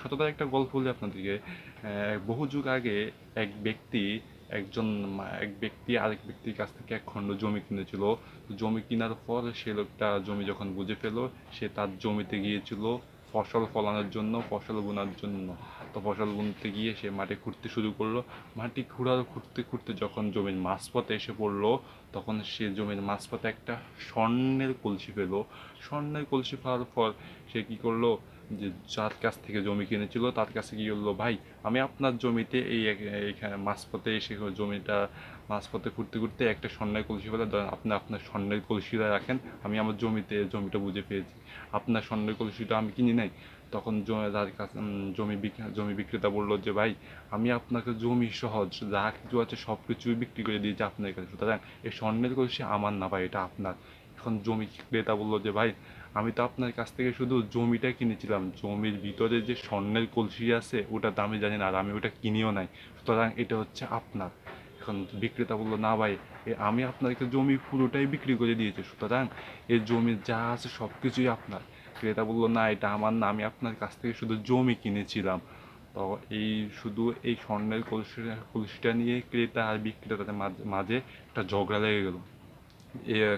সততার একটা গল্প বলি আপনাদেরকে। বহু যুগ আগে এক ব্যক্তি, একজন এক ব্যক্তি আরেক ব্যক্তির কাছ থেকে এক খণ্ড জমি কিনেছিল। জমি কেনার পর সে লোকটা জমি যখন বুঝে পেল সে তার জমিতে গিয়েছিল ফসল ফলানোর জন্য, ফসল বোনার জন্য। তো ফসল বুনতে গিয়ে সে মাটি খুঁড়তে শুরু করল। মাটি খুঁড়ার খুঁড়তে খুঁড়তে যখন জমির মাঝপথে এসে পড়ল, তখন সে জমির মাঝপথে একটা স্বর্ণের কলসি পেল। স্বর্ণের কলসি পাওয়ার পর সে কি করল যে যার কাছ থেকে জমি কিনেছিল, তার কাছে কি বলল, ভাই, আমি আপনার জমিতে এই এইখানে মাঝপথে এসে জমিটা মাঝপথে ঘুরতে ঘুরতে একটা স্বর্ণের কলসি ধরেন আপনি, আপনার স্বর্ণের কলসিটা রাখেন, আমি আমার জমিতে জমিটা বুঝে পেয়েছি। আপনার স্বর্ণের কলসিটা আমি কিনি নাই। তখন যার কাছে জমি জমি বিক্রেতা বলল যে, ভাই, আমি আপনাকে জমি সহজ, যা কিছু আছে সব কিছুই বিক্রি করে দিয়েছি আপনার কাছে। সুতরাং এই স্বর্ণের কলসি আমার না ভাই, এটা আপনার। এখন জমি ক্রেতা বলল যে, ভাই, আমি তো আপনার কাছ থেকে শুধু জমিটা কিনেছিলাম। জমির ভিতরে যে স্বর্ণের কলসি আছে, ওটা দামি জানি না, আর আমি ওটা কিনিও নাই। সুতরাং এটা হচ্ছে আপনার। এখন বিক্রেতা বলল, না ভাই আমি আপনাকে জমি পুরোটাই বিক্রি করে দিয়েছি। সুতরাং এই জমি যা আছে সব কিছুই আপনার। ক্রেতা বলল, না, এটা আমার না, আমি আপনার কাছ থেকে শুধু জমি কিনেছিলাম। তো এই শুধু এই স্বর্ণের কলসি, কলসিটা নিয়ে ক্রেতা আর বিক্রেতাদের মাঝে মাঝে একটা ঝগড়া লেগে গেলো।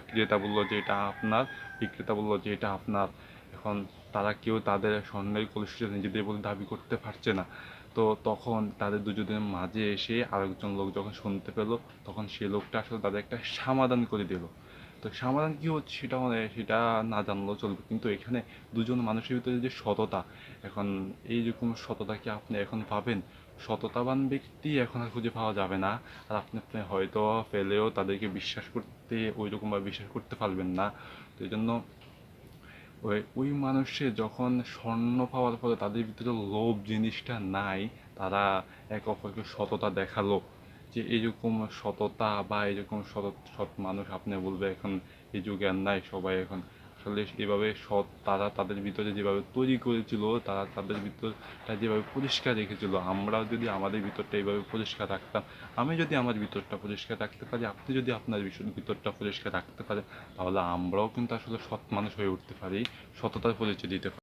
ক্রেতা বলল যে এটা আপনার, বিক্রেতা বলল যে এটা আপনার। এখন তারা কেউ তাদের স্বর্ণের কলসিটা নিজেদের বলে দাবি করতে পারছে না। তো তখন তাদের দুজনের মাঝে এসে আরেকজন লোক যখন শুনতে পেল, তখন সে লোকটা আসলে তাদের একটা সমাধান করে দিল। তো সমাধান কী হচ্ছে সেটা সেটা না জানলেও চলবে। কিন্তু এখানে দুজন মানুষের ভিতরে যে সততা, এখন এইরকম সততা কি আপনি এখন পাবেন? সততাবান ব্যক্তি এখন আর খুঁজে পাওয়া যাবে না। আর আপনি আপনি হয়তো পেলেও তাদেরকে বিশ্বাস করতে ওই রকমভাবে বিশ্বাস করতে পারবেন না। তো এই জন্য ওই ওই মানুষে যখন স্বর্ণ পাওয়ার পরে তাদের ভিতরে লোভ জিনিসটা নাই, তারা এক অপরকে সততা দেখাল। যে এরকম সততা বা এরকম সৎ সৎ মানুষ আপনি বলবে এখন এই যুগে আর নাই সবাই এখন। আসলে এভাবে সৎ তারা তাদের ভিতরে যেভাবে তৈরি করেছিল, তারা তাদের ভিতরটা যেভাবে পরিষ্কার রেখেছিল, আমরাও যদি আমাদের ভিতরটা এইভাবে পরিষ্কার রাখতাম, আমি যদি আমার ভিতরটা পরিষ্কার রাখতে পারি, আপনি যদি আপনার ভিতরটা পরিষ্কার রাখতে পারেন, তাহলে আমরাও কিন্তু আসলে সৎ মানুষ হয়ে উঠতে পারি, সততার পরিচয় দিতে পারি।